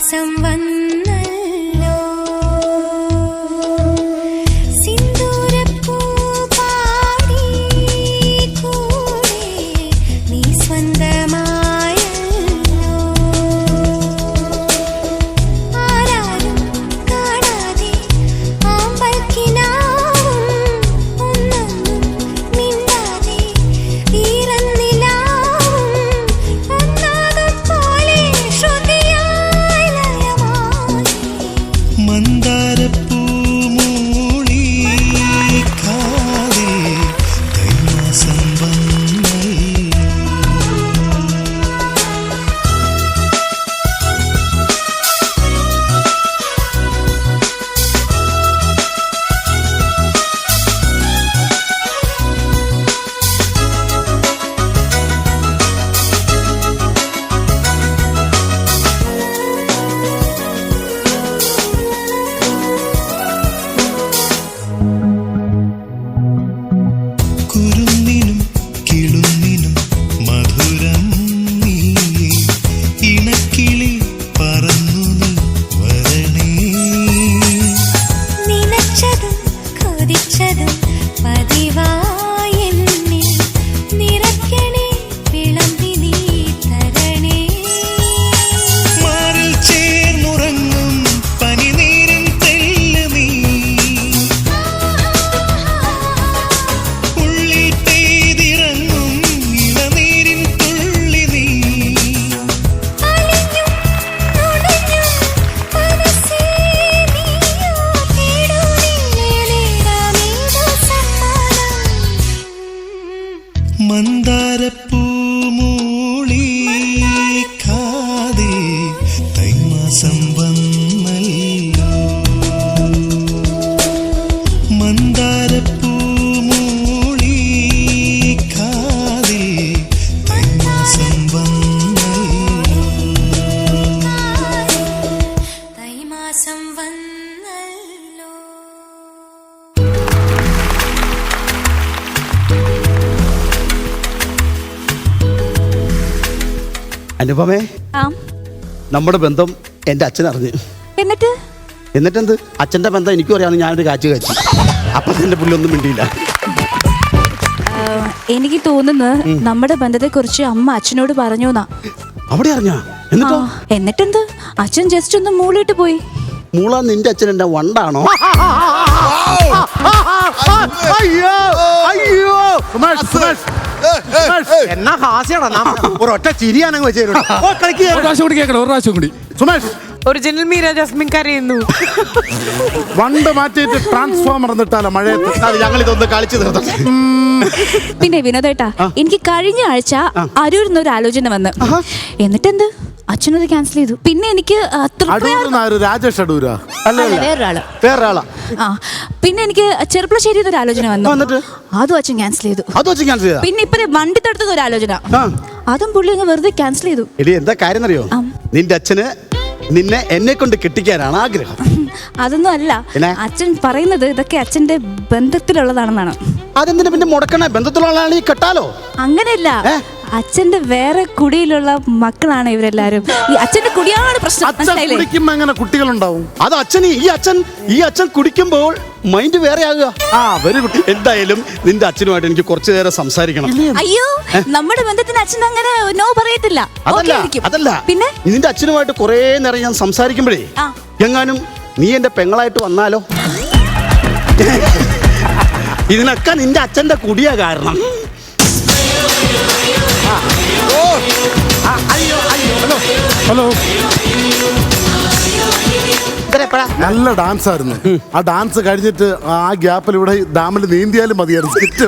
തൈമാസം വന്നല്ലോ My padiva മന്ദാരപ്പൂമൂളി തൈമാസം വന്നല്ലോ. തൈമാസം വന്നല്ലോ. തൈമാസം വന്നല്ലോ അനുപമേ നമ്മുടെ ബന്ധം എന്റെ അച്ഛൻ അറിഞ്ഞു എന്നിട്ട് എന്നിട്ട് എന്ത് അച്ഛന്റെ ബന്ധം എനിക്കും അറിയാമെന്ന് ഞാനൊരു കാച്ചു കാച്ചു അപ്പം എന്റെ പുല്ലൊന്നും മിണ്ടിയില്ല എനിക്ക് തോന്നുന്നു നമ്മുടെ ബന്ധത്തെ കുറിച്ച് അമ്മ അച്ഛനോട് പറഞ്ഞു എന്നാ അവിടെ അറിഞ്ഞാ എന്നിട്ടോ എന്നിട്ടെന്ത് അച്ഛൻ ജസ്റ്റ് ഒന്ന് മൂളിട്ട് പോയി മൂള നിന്റെ അച്ഛൻ എന്റെ വണ്ടാണോ അയ്യോ അയ്യോ സുമേഷ് സുമേഷ് സുമേഷ്, എന്നാ ഹാസ്യടാ നാം ഒരൊറ്റ ചിരിയാനങ്ങ് വെച്ചേരും ഓ ഒരു പ്രാവശ്യം കൂടി കേൾക്കണം ഒരു പ്രാവശ്യം കൂടി. സുമേഷ്. ഒറിജിനൽ മീര ജസ്മിൻ കരയുന്നു. വണ്ട് മാറ്റിയിട്ട് ട്രാൻസ്ഫോമർ എന്നിട്ടാലോ മഴയത്ത്? ഞങ്ങൾ ഇതൊന്ന് കളിച്ചു തീർത്തട്ടെ പിന്നെ വിനോദേട്ടാ എനിക്ക് കഴിഞ്ഞ ആഴ്ച അരൂരിൽ നിന്ന് ഒരു ആലോചന വന്ന്. എന്നിട്ടെന്ത്? അച്ഛനത് ക്യാൻസൽ ചെയ്തു. പിന്നെ എനിക്ക് അടൂർ രാജേഷ് അടൂരാ? അല്ല, വേറൊരാൾ. വേറൊരാളാ? ആ. പിന്നെ എനിക്ക് ചെറുപ്പശ്ശേരി ഒരു ആലോചന വന്നു. അത് അച്ഛൻ ക്യാൻസൽ ചെയ്തു. അത് വെച്ച് ക്യാൻസൽ ചെയ്തു? പിന്നെ ഇപ്പൊ വണ്ടി തടുത്തത് ഒരു ആലോചന. അതും പുള്ളി അങ്ങ് വെറുതെ ക്യാൻസൽ ചെയ്തു. എടി എന്താ കാര്യം അറിയോ നിന്റെ അച്ഛന് നിന്നെ എന്നെ കൊണ്ട് കെട്ടിക്കാനാണ് ആഗ്രഹം. അതൊന്നും അല്ല. അച്ഛൻ പറയുന്നത് ഇതൊക്കെ അച്ഛന്റെ ബന്ധത്തിലുള്ളതാണെന്നാണ്. അതെന്തിനു പിന്നെ മുടക്കണേ? ബന്ധത്തിലുള്ള ഈ കെട്ടാലോ? അങ്ങനെയല്ല? അച്ഛന്റെ വേറെ കുടിയിലുള്ള മക്കളാണ് ഇവരെല്ലാരും. ഈ അച്ഛന്റെ കുടിയാണ് പ്രശ്നം. അച്ഛൻ മനസ്സിലായില്ലേ? കുടിക്കുമ്പോ എങ്ങനെ കുട്ടികളുണ്ടാവും? അത് അച്ഛൻ ഈ അച്ഛൻ ഈ അച്ഛൻ കുടിക്കുമ്പോൾ മൈൻഡ് വേറെ ആകുക ആ വെരി ഗുഡ്. എന്തായാലും നിന്റെ അച്ഛനുമായിട്ട് എനിക്ക് കുറച്ചു നേരം സംസാരിക്കണം. അയ്യോ നമ്മുടെ ബന്ധത്തിന് അച്ഛൻ അങ്ങനെ നോ പറയത്തില്ല. Okay അതല്ല ആയിരിക്കും. അതല്ല. പിന്നെ? നിന്റെ അച്ഛനുമായിട്ട് കുറേ നേരം ഞാൻ സംസാരിക്കുമ്പോഴേ ആ. എങ്ങാനും നീ എന്റെ പെങ്ങളായിട്ട് വന്നാലോ? ഇതിനൊക്കെ നിന്റെ അച്ഛന്റെ കുടിയാ കാരണം. ഹലോ നല്ല ഡാൻസ് ആയിരുന്നു. ആ ഡാൻസ് കഴിഞ്ഞിട്ട് ആ ഗ്യാപ്പിൽ ഇവിടെ ഡാമിൽ നീന്തിയാലും മതിയായിരുന്നു. സ്കിറ്റ്